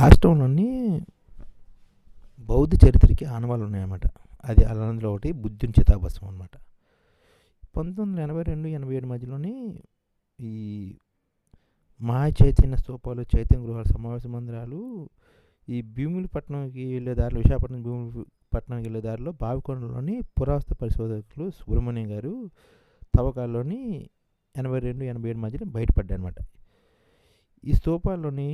రాష్ట్రంలోని బౌద్ధ చరిత్రకి ఆనవాళ్ళు ఉన్నాయన్నమాట. అది అందులో ఒకటి బుద్ధుని చితాభస్మం అనమాట పంతొమ్మిది వందల ఎనభై రెండు ఎనభై ఏడు మధ్యలోని ఈ మహా చైతన్య స్తూపాలు చైతన్య గృహాలు సమావేశ మందిరాలు ఈ భీములపట్నంకి వెళ్ళే దారిలో విశాఖపట్నం భీములపట్నంకి వెళ్ళే దారిలో బావికొండలోని పురావస్తు పరిశోధకులు సుబ్రహ్మణ్యం గారు తవ్వకాల్లోని ఎనభై రెండు ఎనభై ఏడు మధ్యలో బయటపడ్డాయన్నమాట ఈ స్తూపాల్లోని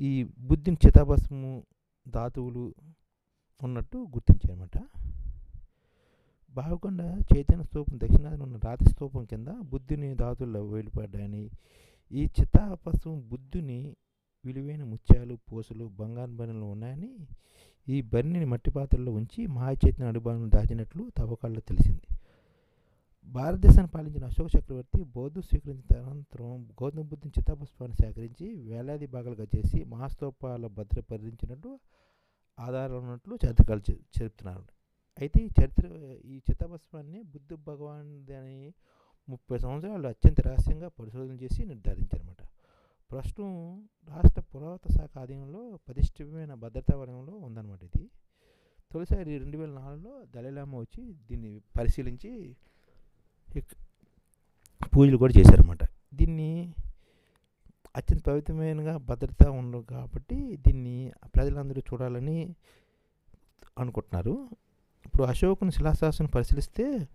ఈ బుద్ధుని చితాభస్ము ధాతువులు ఉన్నట్టు గుర్తించారన్నమాట బావికొండ చైతన్య స్తూపం దక్షిణాది ఉన్న రాతి స్తూపం కింద బుద్ధుని ధాతువుల్లో వేలుపడ్డాయని. ఈ చితాభస్మం బుద్ధుని విలువైన ముత్యాలు పూసలు బంగారు బనులు ఉన్నాయని ఈ బరిని మట్టి పాత్రలో ఉంచి మహాచైతన్య అడుబాలను దాచినట్లు తవ్వకాల్లో తెలిసింది. భారతదేశాన్ని పాలించిన అశోక చక్రవర్తి బౌద్ధ స్వీకరించిన అనంతరం గౌతమ బుద్ధుని చిత్తాపుష్పాన్ని సేకరించి వేలాది భాగాలుగా చేసి మహాస్తూపాల భద్రపరిచినట్టు ఆధారాలు ఉన్నట్లు చరిత్రకాలు చెప్తున్నారు. అయితే ఈ చరిత్ర ఈ చిత్తాపుష్పాన్ని బుద్ధ భగవాన్ అని ముప్పై సంవత్సరాలు అత్యంత రహస్యంగా పరిశోధన చేసి నిర్ధారించారన్నమాట. ప్రస్తుతం రాష్ట్ర పురావత శాఖ ఆధీనంలో ప్రతిష్టమైన భద్రతా వలయంలో ఉందన్నమాట ఇది. తొలిసారి రెండు వేల నాలుగులో దళిలామ వచ్చి దీన్ని పరిశీలించి పూజలు కూడా చేశారన్నమాట. దీన్ని అత్యంత పవిత్రమైనగా భద్రత ఉండదు కాబట్టి దీన్ని ప్రజలందరూ చూడాలని అనుకుంటున్నారు. ఇప్పుడు అశోకుని శిలాశాసనం పరిశీలిస్తే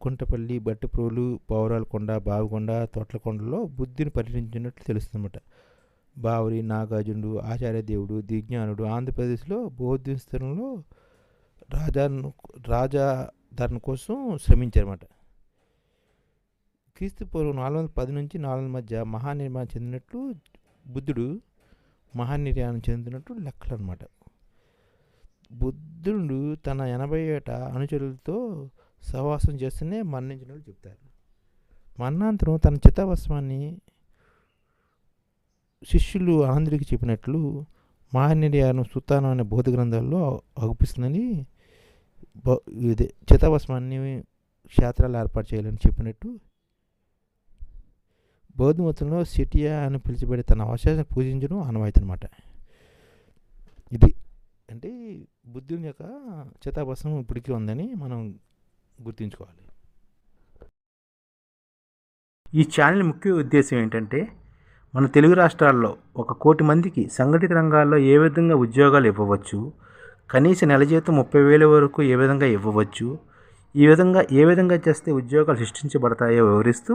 కుంటపల్లి బట్టిప్రోలు పౌరాలకొండ బావికొండ తోటలకొండలో బుద్ధిని పర్యటించినట్లు తెలుస్తుందన్నమాట. బావరి నాగార్జునుడు ఆచార్యదేవుడు దిజ్ఞానుడు ఆంధ్రప్రదేశ్లో బౌద్ధిస్తరంలో రాజా రాజాధరణ కోసం శ్రమించారన్నమాట. క్రీస్తు పూర్వం నాలుగు వందల పది నుంచి నాలుగు మధ్య మహానిర్మాణం చెందినట్లు బుద్ధుడు మహానిర్యాణం చెందినట్లు లెక్కలు అనమాట బుద్ధుడు తన ఎనభై ఏట అనుచరులతో సహవాసం చేస్తూనే మరణించినట్లు చెప్తారు. మరణాంతరం తన చిత్తాభస్మాన్ని శిష్యులు ఆంధ్రికి చెప్పినట్లు మహానిర్యాణం సుతానం అనే బౌద్ధ గ్రంథాల్లో అగుపిస్తుందని ఇదే చిత్తాభస్మాన్ని క్షేత్రాలు ఏర్పాటు చేయాలని చెప్పినట్టు బౌద్ధ మతంలో సిటియా అని పిలిచబడే తన అవశేషం పూజించడం ఆనవాయితీ అనమాట ఇది అంటే బుద్ధుని యొక్క చేతాభాసం ఇప్పటికీ ఉందని మనం గుర్తుంచుకోవాలి. ఈ ఛానల్ ముఖ్య ఉద్దేశం ఏంటంటే మన తెలుగు రాష్ట్రాల్లో ఒక కోటి మందికి సంఘటిత రంగాల్లో ఏ విధంగా ఉద్యోగాలు ఇవ్వవచ్చు కనీస నెల జీతం ముప్పై వేల వరకు ఏ విధంగా ఇవ్వవచ్చు ఈ విధంగా ఏ విధంగా చేస్తే ఉద్యోగాలు సృష్టించబడతాయో వివరిస్తూ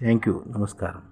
Thank you. నమస్కారం.